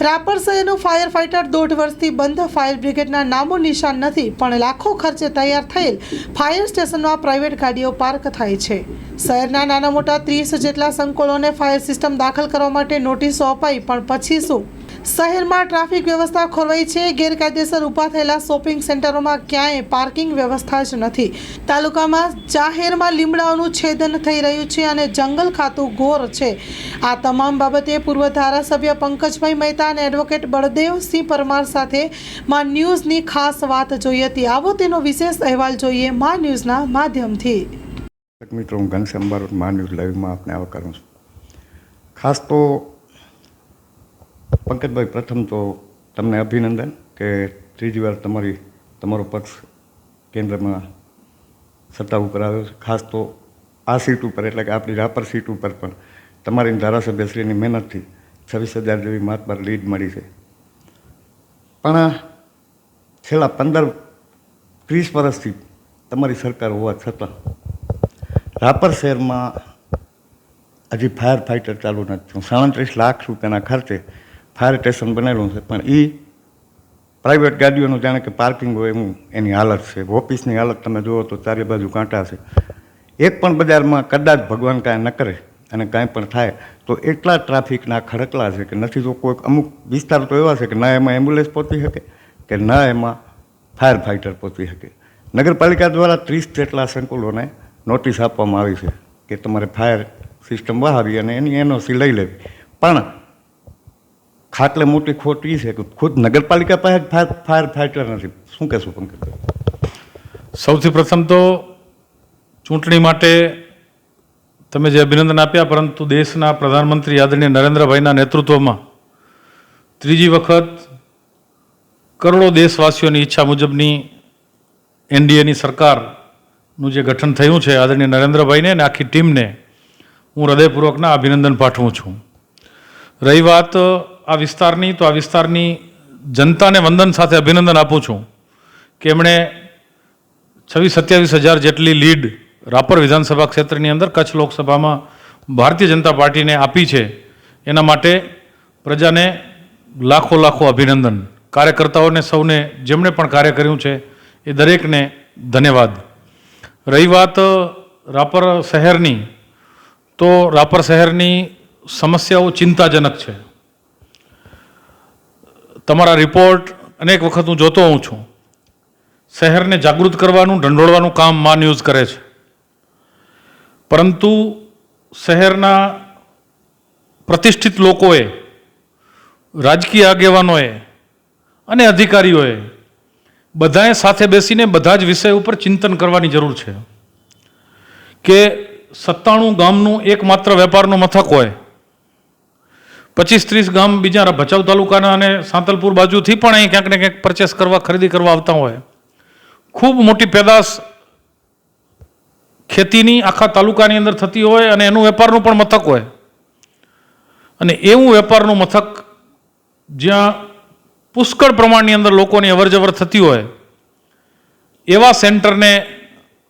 રાપર શહેરનું fire fighter દોઢ વર્ષથી બંધ, ફાયર બ્રિગેડના નામો નિશાન નથી, પણ લાખો ખર્ચે તૈયાર થયેલ ફાયર સ્ટેશનમાં પ્રાઇવેટ ગાડીઓ પાર્ક થાય છે. શહેરના નાના મોટા ત્રીસ જેટલા સંકુલોને ફાયર સિસ્ટમ દાખલ કરવા માટે નોટિસો અપાઈ, પણ પછી શું? શહેરમાં ટ્રાફિક વ્યવસ્થા ખોરવાઈ છે. ગેરકાયદેસર ઊભા થયેલા શોપિંગ સેન્ટરોમાં ક્યાંય પાર્કિંગ વ્યવસ્થા જ નથી. તાલુકામાં જાહેરમાં લીમડાઓનું છેદન થઈ રહ્યું છે અને જંગલ ખાતું ઘોર છે. આ તમામ બાબતે પૂર્વ ધારાસભ્ય પંકજભાઈ મહેતા અને એડવોકેટ બળદેવસિંહ પરમાર સાથે માં ન્યૂઝની ખાસ વાત જોઈ હતી. આવો તેનો વિશેષ અહેવાલ જોઈએ માં ન્યૂઝના માધ્યમથી. મિત્રો, હું ઘનશ્યામ બારોટ, માં ન્યૂઝ લાઈવમાં આપને આવકારું છું. ખાસ તો પંકજભાઈ, પ્રથમ તો તમને અભિનંદન કે ત્રીજી વાર તમારી, તમારો પક્ષ કેન્દ્રમાં સત્તા ઉપર આવ્યો છે. ખાસ તો આ સીટ ઉપર, એટલે કે આપણી રાપર સીટ ઉપર પણ તમારી ધારાસભ્યશ્રીની મહેનતથી છવ્વીસ હજાર જેવી માતબાર લીડ મળી છે. પણ છેલ્લા પંદર, ત્રીસ વર્ષથી તમારી સરકાર હોવા છતાં રાપર શહેરમાં હજી ફાયર ફાઇટર ચાલુ નથી થયું. સાડત્રીસ લાખ રૂપિયાના ખર્ચે ફાયર સ્ટેશન બનેલું છે. પણ એ પ્રાઇવેટ ગાડીઓનું જાણે કે પાર્કિંગ હોય એવું એની હાલત છે. ઓફિસની હાલત તમે જુઓ તો ચારે બાજુ કાંટા છે. એક પણ બજારમાં કદાચ ભગવાન કાંઈ ન કરે અને કાંઈ પણ થાય, તો એટલા ટ્રાફિકના ખડકલા છે કે નથી તો કોઈક અમુક વિસ્તાર તો એવા છે કે ના એમાં એમ્બ્યુલન્સ પહોંચી શકે કે ના એમાં ફાયર ફાઇટર પહોંચી શકે. નગરપાલિકા દ્વારા ત્રીસ જેટલા સંકુલોને નોટિસ આપવામાં આવી છે કે તમારે ફાયર સિસ્ટમ વહાવી અને એની એનઓસી લઈ લેવી. પણ ખાટલે મોટી ખોટ એ છે કે ખુદ નગરપાલિકા પાસે ફાયર ફાયર ફાઇટર નથી. શું કહેશું પંકજ? સૌથી પ્રથમ તો ચૂંટણી માટે તમે જે અભિનંદન આપ્યા, પરંતુ દેશના પ્રધાનમંત્રી આદરણીય નરેન્દ્રભાઈના નેતૃત્વમાં ત્રીજી વખત કરોડો દેશવાસીઓની ઈચ્છા મુજબની એનડીએની સરકારનું જે ગઠન થયું છે આદરણીય નરેન્દ્રભાઈને અને આખી ટીમને હું હૃદયપૂર્વકના અભિનંદન પાઠવું છું. રહી વાત આ વિસ્તારની તો આ વિસ્તારની જનતાને વંદન સાથે અભિનંદન આપું છું કે એમણે છવ્વીસ સત્યાવીસ હજાર જેટલી લીડ રાપર વિધાનસભા ક્ષેત્રની અંદર કચ્છ લોકસભામાં ભારતીય જનતા પાર્ટીને આપી છે. એના માટે પ્રજાને લાખો લાખો અભિનંદન. કાર્યકર્તાઓને સૌને જેમણે પણ કાર્ય કર્યું છે એ દરેકને ધન્યવાદ. રહી વાત રાપર શહેરની, તો રાપર શહેરની સમસ્યાઓ ચિંતાજનક છે. તમારા રિપોર્ટ અનેક વખત હું જોતો હોઉં છું. શહેરને જાગૃત કરવાનું, ઢંઢોળવાનું કામ મા ન્યૂઝ કરે છે. પરંતુ શહેરના પ્રતિષ્ઠિત લોકોએ, રાજકીય આગેવાનોએ અને અધિકારીઓએ બધાએ સાથે બેસીને બધા જ વિષય ઉપર ચિંતન કરવાની જરૂર છે. કે સત્તાણું ગામનું એકમાત્ર વેપારનું મથક હોય પચીસ ત્રીસ ગામ બીજા ભચાઉ તાલુકાના અને સાંતલપુર બાજુથી પણ અહીં ક્યાંક ને ક્યાંક પરચેસ કરવા, ખરીદી કરવા આવતા હોય. ખૂબ મોટી પેદાશ ખેતીની આખા તાલુકાની અંદર થતી હોય અને એનું વેપારનું પણ મથક હોય. અને એવું વેપારનું મથક જ્યાં પુષ્કળ પ્રમાણની અંદર લોકોની અવરજવર થતી હોય, એવા સેન્ટરને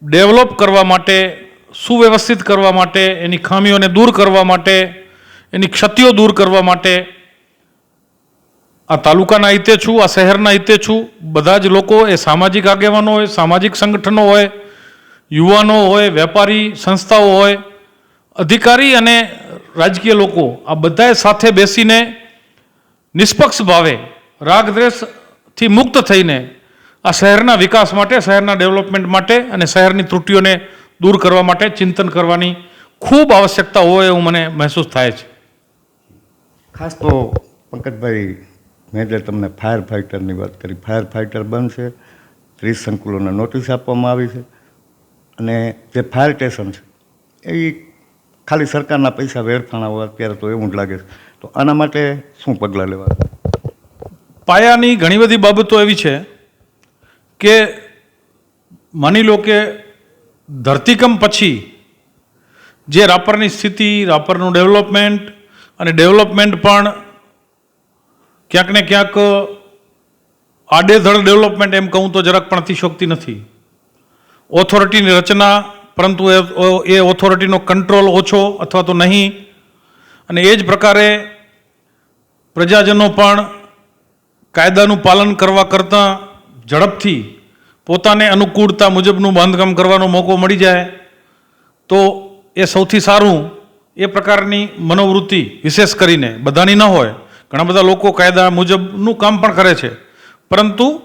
ડેવલપ કરવા માટે, સુવ્યવસ્થિત કરવા માટે, એની ખામીઓને દૂર કરવા માટે એની ક્ષતિઓ દૂર કરવા માટે આ તાલુકાના હિતે છું, આ શહેરના હિતે છું. બધા જ લોકો એ સામાજિક આગેવાનો હોય, સામાજિક સંગઠનો હોય, યુવાનો હોય, વેપારી સંસ્થાઓ હોય, અધિકારી અને રાજકીય લોકો આ બધાએ સાથે બેસીને નિષ્પક્ષ ભાવે રાગદ્રેષથી મુક્ત થઈને આ શહેરના વિકાસ માટે, શહેરના ડેવલપમેન્ટ માટે અને શહેરની ત્રુટિઓને દૂર કરવા માટે ચિંતન કરવાની ખૂબ આવશ્યકતા હોય એવું મને મહેસૂસ થાય છે. ખાસ તો પંકજભાઈ મેં જે તમને ફાયર ફાઇટરની વાત કરી. ફાયર ફાઇટર બનશે ત્રીસ સંકુલોને નોટિસ આપવામાં આવી છે અને જે ફાયર સ્ટેશન છે એ ખાલી સરકારના પૈસા વેડફાણા હોય અત્યારે તો એવું જ લાગે છે. તો આના માટે શું પગલાં લેવા? પાયાની ઘણી બધી બાબતો એવી છે કે માની લો કે ધરતીકંપ પછી જે રાપરની સ્થિતિ રાપરનું ડેવલપમેન્ટ અને ડેવલપમેન્ટ પણ ક્યાંક ને ક્યાંક આડેધડ ડેવલપમેન્ટ એમ કહું તો જરાક પણ અતિશોક્તિ નથી. ઓથોરિટીની રચના, પરંતુ એ ઓથોરિટીનો કંટ્રોલ ઓછો અથવા તો નહીં. અને એ જ પ્રકારે પ્રજાજનો પણ કાયદાનું પાલન કરવા કરતાં ઝડપથી પોતાને અનુકૂળતા મુજબનું બાંધકામ કરવાનો મોકો મળી જાય તો એ સૌથી સારું એ પ્રકારની મનોવૃત્તિ, વિશેષ કરીને બધાની ન હોય, ઘણા બધા લોકો કાયદા મુજબનું કામ પણ કરે છે. પરંતુ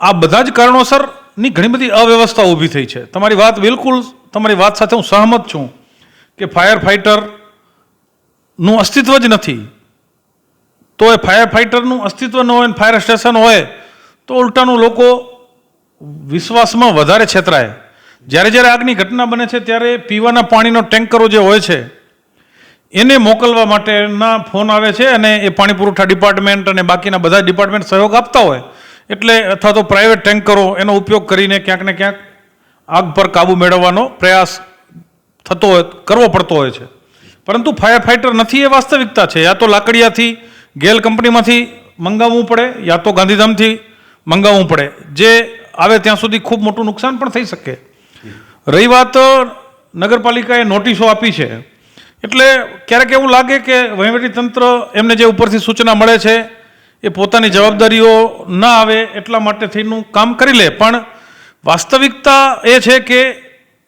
આ બધા જ કારણોસરની ઘણી બધી અવ્યવસ્થા ઊભી થઈ છે. તમારી વાત બિલકુલ, તમારી વાત સાથે હું સહમત છું કે ફાયર ફાઇટરનું અસ્તિત્વ જ નથી. તો એ ફાયર ફાઇટરનું અસ્તિત્વ ન હોય ફાયર સ્ટેશન હોય, તો ઉલટાનું લોકો વિશ્વાસમાં વધારે છેતરાય. જ્યારે જ્યારે આગની ઘટના બને છે, ત્યારે પીવાના પાણીનો ટેન્કરો જે હોય છે એને મોકલવા માટેના ફોન આવે છે અને એ પાણી પુરવઠા ડિપાર્ટમેન્ટ અને બાકીના બધા ડિપાર્ટમેન્ટ સહયોગ આપતા હોય, એટલે અથવા તો પ્રાઇવેટ ટેન્કરો એનો ઉપયોગ કરીને ક્યાંક ને ક્યાંક આગ પર કાબુ મેળવવાનો પ્રયાસ થતો હોય, કરવો પડતો હોય છે. પરંતુ ફાયર ફાઇટર નથી એ વાસ્તવિકતા છે. યા તો લાકડિયાથી ગેલ કંપનીમાંથી મંગાવવું પડે, યા તો ગાંધીધામથી મંગાવવું પડે. જે આવે ત્યાં સુધી ખૂબ મોટું નુકસાન પણ થઈ શકે. રહી વાત નગરપાલિકાએ નોટિસો આપી છે. એટલે ક્યારેક એવું લાગે કે વહીવટી તંત્ર એમને જે ઉપરથી સૂચના મળે છે, એ પોતાની જવાબદારીઓ ના આવે એટલા માટે થઈનું કામ કરી લે. પણ વાસ્તવિકતા એ છે કે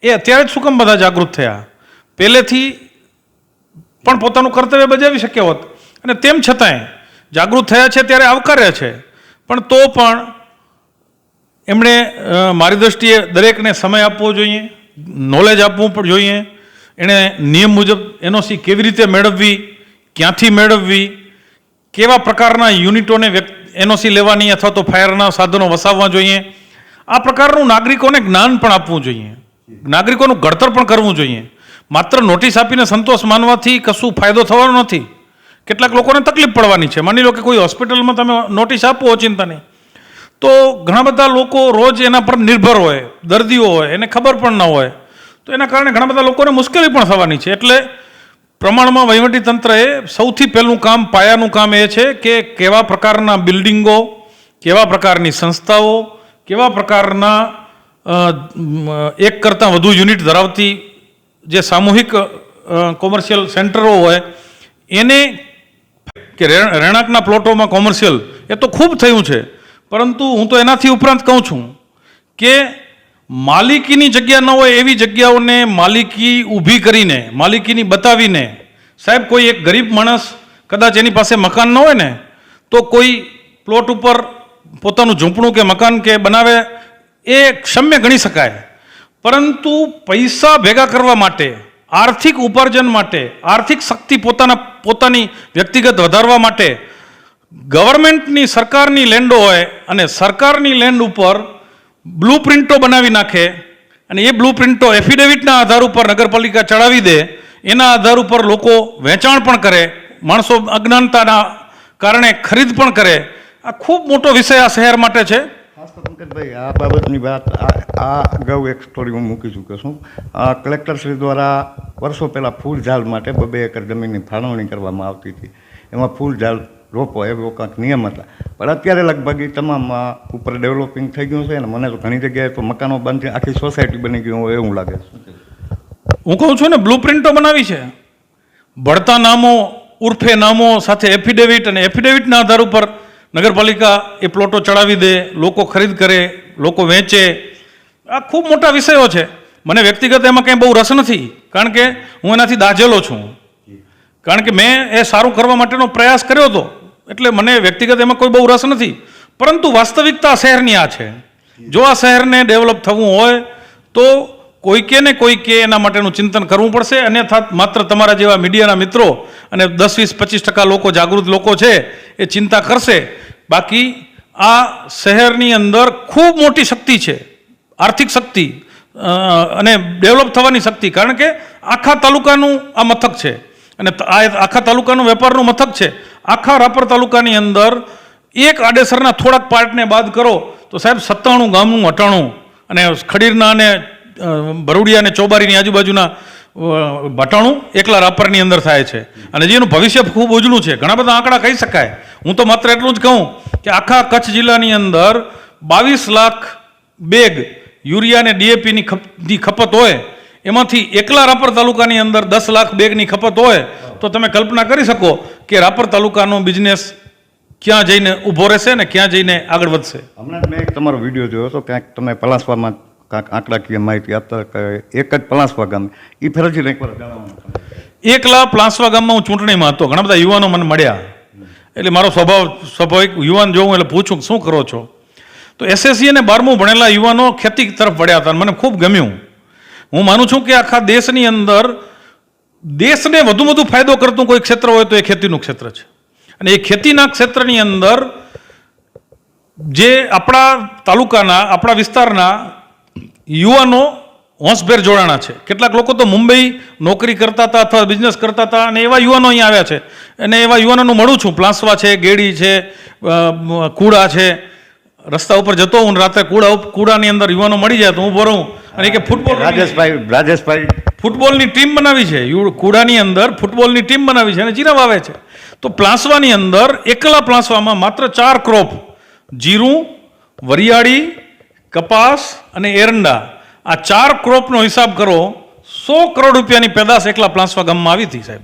એ અત્યારે જ શું કામ બધા જાગૃત થયા? પહેલેથી પણ પોતાનું કર્તવ્ય બજાવી શક્યા હોત. અને તેમ છતાંય જાગૃત થયા છે, ત્યારે આવકાર્યા છે. પણ તો પણ એમણે મારી દૃષ્ટિએ દરેકને સમય આપવો જોઈએ નોલેજ આપવું પણ જોઈએ એણે નિયમ મુજબ એનઓસી કેવી રીતે મેળવવી, ક્યાંથી મેળવવી, કેવા પ્રકારના યુનિટોને એનઓસી લેવાની અથવા તો ફાયરના સાધનો વસાવવા જોઈએ, આ પ્રકારનું નાગરિકોને જ્ઞાન પણ આપવું જોઈએ. નાગરિકોનું ઘડતર પણ કરવું જોઈએ. માત્ર નોટિસ આપીને સંતોષ માનવાથી કશું ફાયદો થવાનો નથી. કેટલાક લોકોને તકલીફ પડવાની છે. માની લો કે કોઈ હોસ્પિટલમાં તમે નોટિસ આપો ઓચિંતાની તો ઘણા બધા લોકો રોજ એના પર નિર્ભર હોય, દર્દીઓ હોય, એને ખબર પણ ન હોય. તો એના કારણે ઘણા બધા લોકોને મુશ્કેલી પણ થવાની છે. એટલે પ્રમાણમાં વહીવટી તંત્રએ સૌથી પહેલું કામ, પાયાનું કામ એ છે કે કેવા પ્રકારના બિલ્ડિંગો, કેવા પ્રકારની સંસ્થાઓ, કેવા પ્રકારના એક કરતાં વધુ યુનિટ ધરાવતી જે સામૂહિક કોમર્શિયલ સેન્ટરો હોય, એને કે રહેણાંકના પ્લોટોમાં કોમર્શિયલ એ તો ખૂબ થયું છે. પરંતુ હું તો એનાથી ઉપરાંત કહું છું કે માલિકીની જગ્યા ન હોય એવી જગ્યાઓને માલિકી ઊભી કરીને, માલિકીની બતાવીને, સાહેબ, કોઈ એક ગરીબ માણસ કદાચ એની પાસે મકાન ન હોય ને, તો કોઈ પ્લોટ ઉપર પોતાનું ઝૂંપડું કે મકાન કે બનાવે, એ ક્ષમ્ય ગણી શકાય. પરંતુ પૈસા ભેગા કરવા માટે, આર્થિક ઉપાર્જન માટે, આર્થિક શક્તિ પોતાના, પોતાની વ્યક્તિગત વધારવા માટે ગવર્મેન્ટની સરકારની લેન્ડો હોય અને સરકારની લેન્ડ ઉપર બ્લુ પ્રિન્ટો બનાવી નાખે અને એ બ્લુ પ્રિન્ટો એફિડેવિટના આધાર ઉપર નગરપાલિકા ચડાવી દે, એના આધાર ઉપર લોકો વેચાણ પણ કરે, માણસો અજ્ઞાનતાના કારણે ખરીદ પણ કરે. આ ખૂબ મોટો વિષય આ શહેર માટે છે. ખાસ પંકજભાઈ, આ બાબતની વાત આ અગાઉ એક સ્ટોરી હું મૂકી ચૂક્યો છું. કલેક્ટરશ્રી દ્વારા વર્ષો પહેલાં ફૂલ ઝાડ માટે બબે એકર જમીનની ફાળવણી કરવામાં આવતી હતી. એમાં ફૂલ ઝાડ રોપો એવો કાંઈક નિયમ હતા. પણ અત્યારે લગભગ એ તમામ ઉપર ડેવલપિંગ થઈ ગયું છે અને મને તો ઘણી જગ્યાએ તો મકાનો બંધ આખી સોસાયટી બની ગયું હોય એવું લાગે છે. હું કહું છું ને બ્લુ પ્રિન્ટો બનાવી છે. ભળતા નામો ઉર્ફે નામો સાથે એફિડેવિટ અને એફિડેવિટના આધાર ઉપર નગરપાલિકા એ પ્લોટો ચડાવી દે લોકો ખરીદ કરે લોકો વેચે. આ ખૂબ મોટા વિષયો છે. મને વ્યક્તિગત એમાં કંઈ બહુ રસ નથી કારણ કે હું એનાથી દાજેલો છું. કારણ કે મેં એ સારું કરવા માટેનો પ્રયાસ કર્યો હતો. એટલે મને વ્યક્તિગત એમાં કોઈ બહુ રસ નથી. પરંતુ વાસ્તવિકતા શહેરની આ છે. જો આ શહેરને ડેવલપ થવું હોય, તો કોઈકે ને કોઈકે એના માટેનું ચિંતન કરવું પડશે. અન્યથા માત્ર તમારા જેવા મીડિયાના મિત્રો અને દસ વીસ પચીસ ટકા લોકો, જાગૃત લોકો છે, એ ચિંતા કરશે. બાકી આ શહેરની અંદર ખૂબ મોટી શક્તિ છે. આર્થિક શક્તિ અને ડેવલપ થવાની શક્તિ. કારણ કે આખા તાલુકાનું આ મથક છે. અને આખા તાલુકાનું વેપારનું મથક છે. આખા રાપર તાલુકાની અંદર એક આડેસરના થોડાક પાર્ટને બાદ કરો, તો સાહેબ સત્તાણું ગામનું અટાણું અને ખડીરના અને ભરૂડિયા અને ચોબારીની આજુબાજુના ભટાણું એકલા રાપરની અંદર થાય છે. અને જેનું ભવિષ્ય ખૂબ ઉજળું છે. ઘણા બધા આંકડા કહી શકાય. હું તો માત્ર એટલું જ કહું કે આખા કચ્છ જિલ્લાની અંદર બાવીસ લાખ બેગ યુરિયા અને ડીએપીની ખપ ખપત હોય એમાંથી એકલા રાપર તાલુકાની અંદર દસ લાખ બેગની ખપત હોય તો તમે કલ્પના કરી શકો કે રાપર તાલુકાનો બિઝનેસ ક્યાં જઈને ઊભો રહેશે ને ક્યાં જઈને આગળ વધશે. હમણાં મેં એક તમારો વીડિયો જોયો હતો ક્યાંક તમે પલાસવામાં કાંક આંકડાકીય માહિતી આપતા એક જ પલાસવા ગામ. એ ફરજી એકલા પલાસવા ગામમાં હું ચૂંટણીમાં હતો ઘણા બધા યુવાનો મને મળ્યા. એટલે મારો સ્વભાવ સ્વાભાવિક યુવાન જોઉં એટલે પૂછું કે શું કરો છો? તો એસએસસી અને બારમું ભણેલા યુવાનો ખેતી તરફ વળ્યા હતા અને મને ખૂબ ગમ્યું. હું માનું છું કે આખા દેશની અંદર દેશને વધુ વધુ ફાયદો કરતું કોઈ ક્ષેત્ર હોય તો એ ખેતીનું ક્ષેત્ર છે. અને એ ખેતીના ક્ષેત્રની અંદર જે આપણા તાલુકાના, આપણા વિસ્તારના યુવાનો હોંશભેર જોડાણા છે. કેટલાક લોકો તો મુંબઈ નોકરી કરતા હતા અથવા બિઝનેસ કરતા હતા અને એવા યુવાનો અહીંયા આવ્યા છે. અને એવા યુવાનોનું મળું છું. પ્લાસવા છે, ગેડી છે કુડા છે. રસ્તા ઉપર જતો હું રાત્રે કુડા કુડાની અંદર યુવાનો મળી જાય તો હું ભરું. અને કે ફૂટબોલ રાજેશભાઈ રાજેશભાઈ ફૂટબોલની ટીમ બનાવી છે. કુડાની અંદર ફૂટબોલની ટીમ બનાવી છે અને જીરા વાવે છે. તો પ્લાસવાની અંદર એકલા પ્લાસવામાં માત્ર ચાર ક્રોપ જીરું વરિયાળી કપાસ અને એરંડા. આ ચાર ક્રોપનો હિસાબ કરો સો કરોડ રૂપિયાની પેદાશ એકલા પ્લાસવા ગામમાં આવી હતી સાહેબ.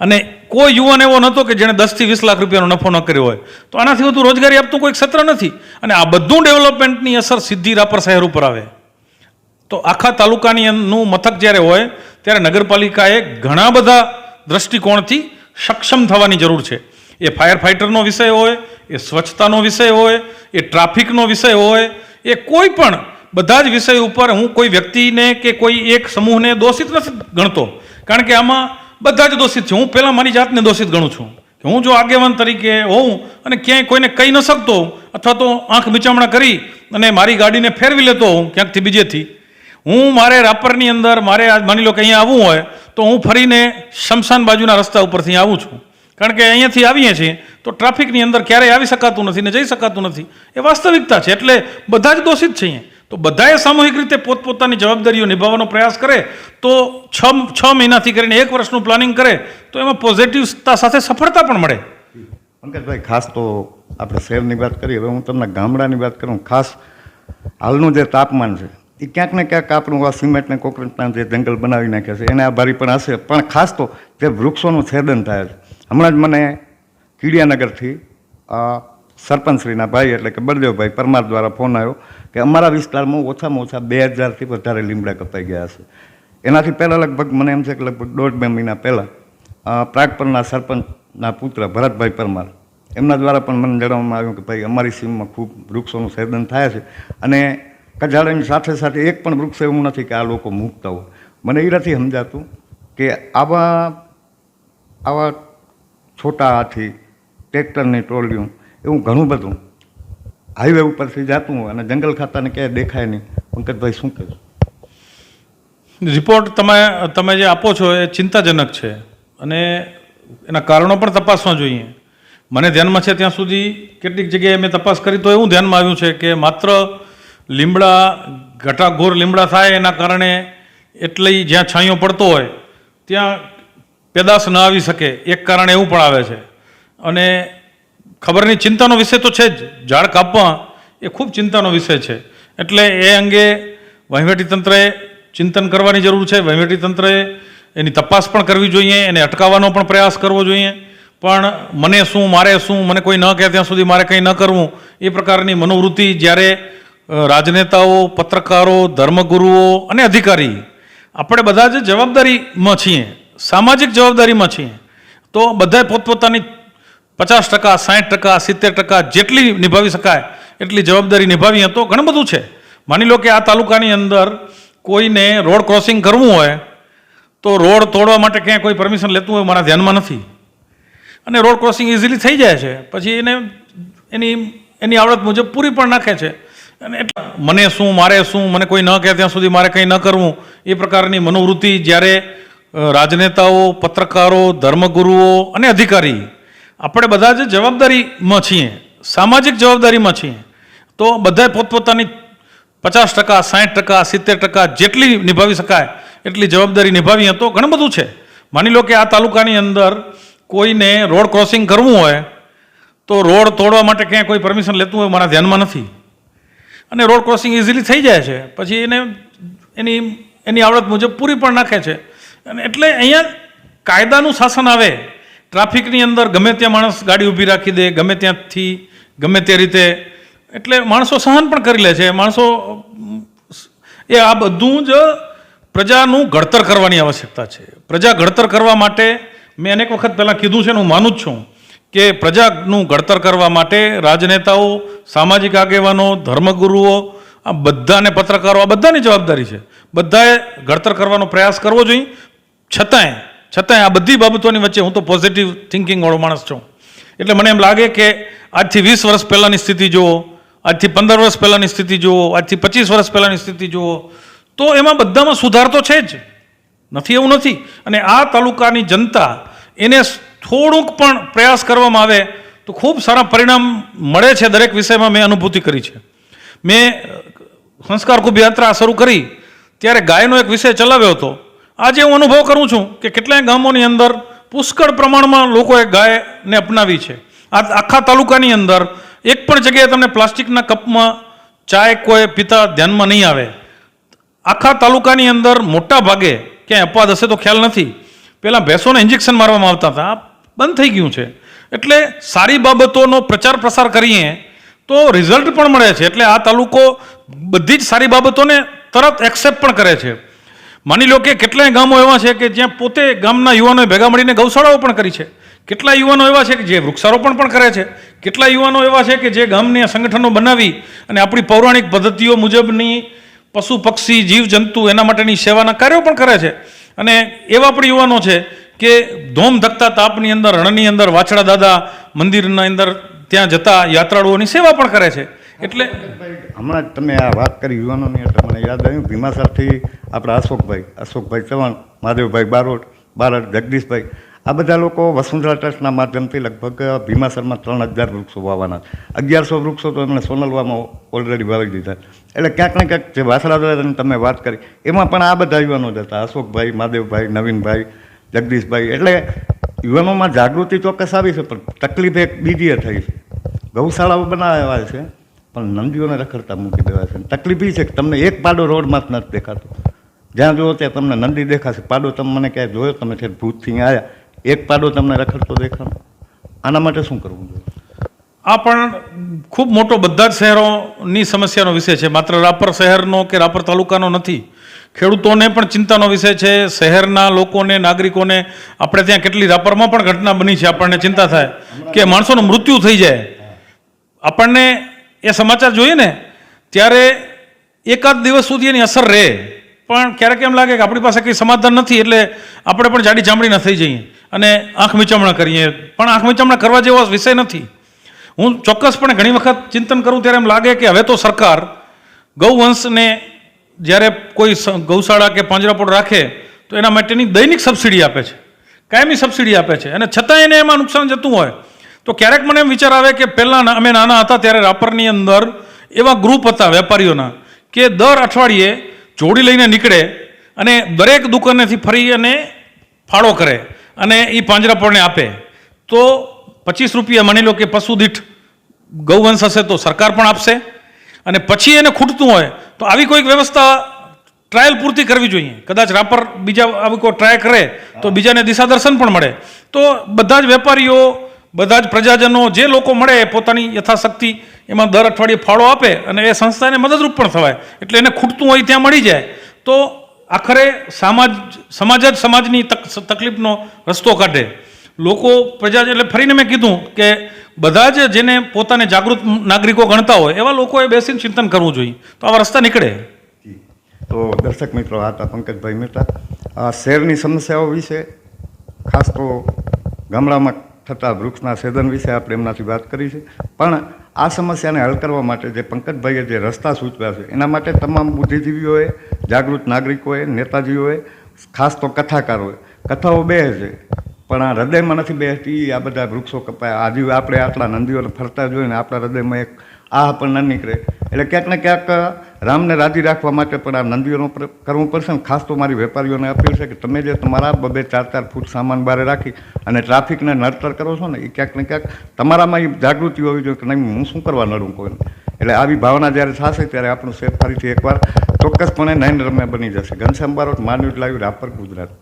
અને કોઈ યુવાન એવો નહોતો કે જેણે દસથી વીસ લાખ રૂપિયાનો નફો ન કર્યો હોય. તો આનાથી વધુ રોજગારી આપતું કોઈ ક્ષેત્ર નથી. અને આ બધું ડેવલપમેન્ટની અસર સીધી રાપર શહેર ઉપર આવે. તો આખા તાલુકાની નું મથક જ્યારે હોય, ત્યારે નગરપાલિકાએ ઘણા બધા દ્રષ્ટિકોણથી સક્ષમ થવાની જરૂર છે. એ ફાયર ફાઇટરનો વિષય હોય, એ સ્વચ્છતાનો વિષય હોય, એ ટ્રાફિકનો વિષય હોય, એ કોઈ પણ બધા જ વિષય ઉપર હું કોઈ વ્યક્તિને કે કોઈ એક સમૂહને દોષિત નથી ગણતો. કારણ કે આમાં બધા જ દોષિત છે. હું પહેલાં મારી જાતને દોષિત ગણું છું. કે હું જો આગેવાન તરીકે હોઉં અને ક્યાંય કોઈને કહી ન શકતો, અથવા તો આંખ મિચામણા કરી અને મારી ગાડીને ફેરવી લેતો હોઉં ક્યાંકથી બીજેથી હું મારે રાપરની અંદર, મારે આજ માની લો કે અહીંયા આવવું હોય, તો હું ફરીને શમશાન બાજુના રસ્તા ઉપરથી આવું છું. કારણ કે અહીંયાથી આવીએ છીએ, તો ટ્રાફિકની અંદર ક્યારેય આવી શકાતું નથી ને જઈ શકાતું નથી. એ વાસ્તવિકતા છે, એટલે બધા જ દોષિત છે અહીંયા. તો બધાએ સામૂહિક રીતે પોતપોતાની જવાબદારીઓ નિભાવવાનો પ્રયાસ કરે, તો છ છ મહિનાથી કરીને એક વર્ષનું પ્લાનિંગ કરે, તો એમાં પોઝિટિવતા સાથે સફળતા પણ મળે. પંકજભાઈ ખાસ તો આપણે શહેરની વાત કરીએ, હવે હું તમને ગામડાની વાત કરું, ખાસ હાલનું જે તાપમાન છે એ ક્યાંક ને ક્યાંક આપણું આ સિમેન્ટને ને જે જંગલ બનાવી નાખ્યા છે, એને આભારી પણ હશે. પણ ખાસ તો જે વૃક્ષોનું છેદન થાય છે. હમણાં જ મને કીડિયાનગરથી સરપંચશ્રીના ભાઈ એટલે કે બળદેવભાઈ પરમાર દ્વારા ફોન આવ્યો કે અમારા વિસ્તારમાં ઓછામાં ઓછા બે હજારથી વધારે લીમડા કપાઈ ગયા છે. એનાથી પહેલાં લગભગ મને એમ છે કે લગભગ દોઢ બે મહિના પહેલાં પ્રાગપરના સરપંચના પુત્ર ભરતભાઈ પરમાર, એમના દ્વારા પણ મને જણાવવામાં આવ્યું કે ભાઈ અમારી સીમમાં ખૂબ વૃક્ષોનું છેદન થાય છે. અને કજાળાની સાથે સાથે એક પણ વૃક્ષ એવું નથી કે આ લોકો મૂકતા હોય. મને એ નથી સમજાતું કે આવા આવા છોટા હાથી, ટ્રેક્ટરની ટ્રોલિયું એવું ઘણું બધું હાઈવે ઉપરથી જતું હોય અને જંગલ ખાતાને ક્યાંય દેખાય નહીં. પંકજભાઈ, શું કહેશો? રિપોર્ટ તમે તમે જે આપો છો એ ચિંતાજનક છે અને એના કારણો પણ તપાસવા જોઈએ. મને ધ્યાનમાં છે ત્યાં સુધી કેટલીક જગ્યાએ મેં તપાસ કરી તો એવું ધ્યાનમાં આવ્યું છે કે માત્ર લીમડા, ઘટાઘોર લીમડા થાય, એના કારણે એટલી જ્યાં છાંયો પડતો હોય, ત્યાં પેદાશ ન આવી શકે. એક કારણ એવું પણ આવે છે. અને ખબરની ચિંતાનો વિષય તો છે જ. ઝાડ કાપવા એ ખૂબ ચિંતાનો વિષય છે. એટલે એ અંગે વહીવટીતંત્રએ ચિંતન કરવાની જરૂર છે. વહીવટીતંત્રએ એની તપાસ પણ કરવી જોઈએ, એને અટકાવવાનો પણ પ્રયાસ કરવો જોઈએ. પણ મને શું, મારે શું, મને કોઈ ન કહે ત્યાં સુધી મારે કંઈ ન કરવું, એ પ્રકારની મનોવૃત્તિ જ્યારે રાજનેતાઓ, પત્રકારો, ધર્મગુરુઓ અને અધિકારી, આપણે બધા જ જવાબદારીમાં છીએ, સામાજિક જવાબદારીમાં છીએ. તો બધાએ પોતપોતાની પચાસ ટકા સાઠ ટકા, સિત્તેર ટકા જેટલી નિભાવી શકાય, એટલી જવાબદારી નિભાવીએ તો ઘણું બધું છે. માની લો કે આ તાલુકાની અંદર કોઈને રોડ ક્રોસિંગ કરવું હોય, તો રોડ તોડવા માટે ક્યાંય કોઈ પરમિશન લેતું હોય મારા ધ્યાનમાં નથી. અને રોડ ક્રોસિંગ ઇઝીલી થઈ જાય છે. પછી એને, એની એની આવડત મુજબ પૂરી પણ નાખે છે. મને શું, મારે શું, મને કોઈ ન કહે ત્યાં સુધી મારે કંઈ ન કરવું. એ પ્રકારની મનોવૃત્તિ જ્યારે રાજનેતાઓ, પત્રકારો, ધર્મગુરુઓ અને અધિકારી, આપણે બધા જ જવાબદારીમાં છીએ, સામાજિક જવાબદારીમાં છીએ, તો બધાએ પોતપોતાની પચાસ ટકા સાઠ ટકા, સિત્તેર ટકા જેટલી નિભાવી શકાય, એટલી જવાબદારી નિભાવીએ તો ઘણું બધું છે. માની લો કે આ તાલુકાની અંદર કોઈને રોડ ક્રોસિંગ કરવું હોય, તો રોડ તોડવા માટે ક્યાંય કોઈ પરમિશન લેતું હોય, મારા ધ્યાનમાં નથી. અને રોડ ક્રોસિંગ ઇઝીલી થઈ જાય છે. પછી એને એની એની આવડત મુજબ પૂરી પણ નાખે છે. અને એટલે અહીંયા કાયદાનું શાસન આવે. ટ્રાફિકની અંદર ગમે ત્યાં માણસ ગાડી ઊભી રાખી દે, ગમે ત્યાંથી, ગમે તે રીતે. એટલે માણસો સહન પણ કરી લે છે. માણસો, એ આ બધું જ પ્રજાનું ઘડતર કરવાની આવશ્યકતા છે. પ્રજા ઘડતર કરવા માટે મેં અનેક વખત પહેલાં કીધું છે ને હું માનું જ છું. કે પ્રજાનું ઘડતર કરવા માટે રાજનેતાઓ, સામાજિક આગેવાનો, ધર્મગુરુઓ, આ બધાને પત્રકારો, આ બધાની જવાબદારી છે. બધાએ ઘડતર કરવાનો પ્રયાસ કરવો જોઈએ. છતાંય છતાંય આ બધી બાબતોની વચ્ચે હું તો પોઝિટિવ થિંકિંગવાળો માણસ છું. એટલે મને એમ લાગે કે આજથી વીસ વર્ષ પહેલાંની સ્થિતિ જુઓ, આજથી પંદર વર્ષ પહેલાંની સ્થિતિ જુઓ, આજથી પચીસ વર્ષ પહેલાંની સ્થિતિ જુઓ, તો એમાં બધામાં સુધાર તો છે જ. નથી એવું નથી. અને આ તાલુકાની જનતા એને થોડુંક પણ પ્રયાસ કરવામાં આવે તો ખૂબ સારા પરિણામ મળે છે દરેક વિષયમાં મેં અનુભૂતિ કરી છે. મેં સંસ્કાર ખૂબ યાત્રા શરૂ કરી, ત્યારે ગાયનો એક વિષય ચલાવ્યો હતો. આજે હું અનુભવ કરું છું કે કેટલાય ગામોની અંદર પુષ્કળ પ્રમાણમાં લોકોએ ગાયને અપનાવી છે. આ આખા તાલુકાની અંદર એક પણ જગ્યાએ તમને પ્લાસ્ટિકના કપમાં ચાય કોઈ પીતા ધ્યાનમાં નહીં આવે. આખા તાલુકાની અંદર મોટા ભાગે ક્યાંય અપવાદ હશે તો ખ્યાલ નથી. પહેલાં ભેંસોને ઇન્જેક્શન મારવામાં આવતા હતા. બંધ થઈ ગયું છે. એટલે સારી બાબતોનો પ્રચાર પ્રસાર કરીએ તો રિઝલ્ટ પણ મળે છે. એટલે આ તાલુકો બધી જ સારી બાબતોને તરત એક્સેપ્ટ પણ કરે છે. માની લો કે કેટલાય ગામો એવા છે કે જ્યાં પોતે ગામના યુવાનોએ ભેગા મળીને ગૌશાળાઓ પણ કરી છે. કેટલા યુવાનો એવા છે કે જે વૃક્ષારોપણ પણ કરે છે. કેટલા યુવાનો એવા છે કે જે ગામની સંગઠનો બનાવી અને આપણી પૌરાણિક પદ્ધતિઓ મુજબની પશુ, પક્ષી જીવજંતુ એના માટેની સેવાના કાર્યો પણ કરે છે. અને એવા પણ યુવાનો છે કે ધોમ ધકતા તાપની અંદર, રણની અંદર, વાછડા દાદા મંદિરના અંદર ત્યાં જતા યાત્રાળુઓની સેવા પણ કરે છે. એટલે હમણાં જ તમે આ વાત કરી યુવાનોની, એટલે મને યાદ આવ્યું ભીમાસરથી આપણા અશોકભાઈ અશોકભાઈ ચૌહાણ, મહાદેવભાઈ બારોટ, બારડ, જગદીશભાઈ, આ બધા લોકો વસુંધરા ટ્રસ્ટના માધ્યમથી લગભગ ભીમાસરમાં ત્રણ હજાર વૃક્ષો વાવવાના અગિયારસો વૃક્ષો તો એમણે સોનલવામાં ઓલરેડી વાવી દીધા એટલે ક્યાંક ને ક્યાંક જે દાદાની તમે વાત કરી, એમાં પણ આ બધા યુવાનો જ હતા. અશોકભાઈ, મહાદેવભાઈ, નવીનભાઈ જગદીશભાઈ. એટલે યુવાનોમાં જાગૃતિ ચોક્કસ આવી છે, પણ તકલીફ એક બીજી એ થઈ છે. ગૌશાળાઓ બનાવ્યા છે, પણ નંદીઓને રખડતા મૂકી દેવા છે. તકલીફ એ છે કે તમને એક પાડો રોડમાં જ નથી દેખાતો. જ્યાં જુઓ ત્યાં તમને નંદી દેખાશે. પાડો તમે મને ક્યાંય જોયો, તમે છે ભૂતથી આવ્યા એક પાડો તમને રખડતો દેખાનો આના માટે શું કરવું જોઈએ? આ પણ ખૂબ મોટો બધા જ શહેરોની સમસ્યાનો વિષય છે. માત્ર રાપર શહેરનો કે રાપર તાલુકાનો નથી. ખેડૂતોને પણ ચિંતાનો વિષય છે. શહેરના લોકોને, નાગરિકોને આપણે ત્યાં કેટલી રાપરમાં પણ ઘટના બની છે આપણને ચિંતા થાય કે માણસોનું મૃત્યુ થઈ જાય. આપણને એ સમાચાર જોઈએ ને, ત્યારે એકાદ દિવસ સુધી એની અસર રહે. પણ ક્યારેક એમ લાગે કે આપણી પાસે કંઈ સમાધાન નથી, એટલે આપણે પણ જાડી જામડી ન થઈ જઈએ અને આંખ મિચામણા કરીએ. પણ આંખ મિચામણા કરવા જેવો વિષય નથી. હું ચોક્કસપણે ઘણી વખત ચિંતન કરું ત્યારે એમ લાગે કે હવે તો સરકાર ગૌવંશને જ્યારે કોઈ ગૌશાળા કે પાંજરાપોળ રાખે, તો એના માટેની દૈનિક સબસિડી આપે છે. કાયમી સબસિડી આપે છે. અને છતાં એને એમાં નુકસાન જતું હોય, તો ક્યારેક મને એમ વિચાર આવે કે પહેલાં અમે નાના હતા ત્યારે રાપરની અંદર એવા ગ્રુપ હતા વેપારીઓના, કે દર અઠવાડિયે જોડી લઈને નીકળે અને દરેક દુકાનેથી ફરી અને ફાળો કરે અને એ પાંજરાપોળને આપે. તો પચીસ રૂપિયા માની લો કે પશુદીઠ ગૌવંશ હશે તો સરકાર પણ આપશે. અને પછી એને ખૂટતું હોય, તો આવી કોઈક વ્યવસ્થા ટ્રાયલ પૂરતી કરવી જોઈએ. કદાચ રાપર બીજા આવી કોઈ ટ્રાય કરે, તો બીજાને દિશા દર્શન પણ મળે. તો બધા જ વેપારીઓ, બધા જ પ્રજાજનો, જે લોકો મળે એ પોતાની યથાશક્તિ, એમાં દર અઠવાડિયે ફાળો આપે અને એ સંસ્થાને મદદરૂપ પણ થવાય. એટલે એને ખૂટતું હોય ત્યાં મળી જાય. તો આખરે સમાજ સમાજ જ સમાજની તક, તકલીફનો રસ્તો કાઢે. લોકો પ્રજા એટલે ફરીને મેં કીધું કે બધા જ જેને પોતાને જાગૃત નાગરિકો ગણતા હોય, એવા લોકોએ બેસીને ચિંતન કરવું જોઈએ. તો આવા રસ્તા નીકળે. તો દર્શક મિત્રો હતા પંકજભાઈ મહેતા. આ શહેરની સમસ્યાઓ વિશે, ખાસ તો ગામડામાં થતા વૃક્ષના છેદન વિશે આપણે એમનાથી વાત કરી છે. પણ આ સમસ્યાને હલ કરવા માટે જે પંકજભાઈએ જે રસ્તા સૂચવ્યા છે, એના માટે તમામ બુદ્ધિજીવીઓએ, જાગૃત નાગરિકોએ, નેતાજીઓએ, ખાસ તો કથાકારોએ, કથાઓ બે છે. પણ આ હૃદયમાં નથી બેસતી, આ બધા વૃક્ષો કપાયા. આજે આપણે આટલા નંદીઓને ફરતા જોઈને આપણા હૃદયમાં એક આહ પણ ન નીકળે. એટલે ક્યાંક ને ક્યાંક રામને રાજી રાખવા માટે પણ આ નંદીઓનો કરવું પડશે ને. ખાસ તો મારી વેપારીઓને અપીલ છે કે તમે જે તમારા બબે ચાર ચાર ફૂટ સામાન બહાર રાખી અને ટ્રાફિકને નડતર કરો છો ને, એ ક્યાંક ને ક્યાંક તમારામાં એ જાગૃતિ હોવી જોઈએ કે નહીં, હું શું કરવા નડું કોઈને? એટલે આવી ભાવના જ્યારે થશે ત્યારે આપણું શેર ફરીથી એકવાર ચોક્કસપણે નયન રમ્યા બની જશે. ઘનશ્યામ બારોટ માનવી લાવ્યું રાપર ગુજરાત.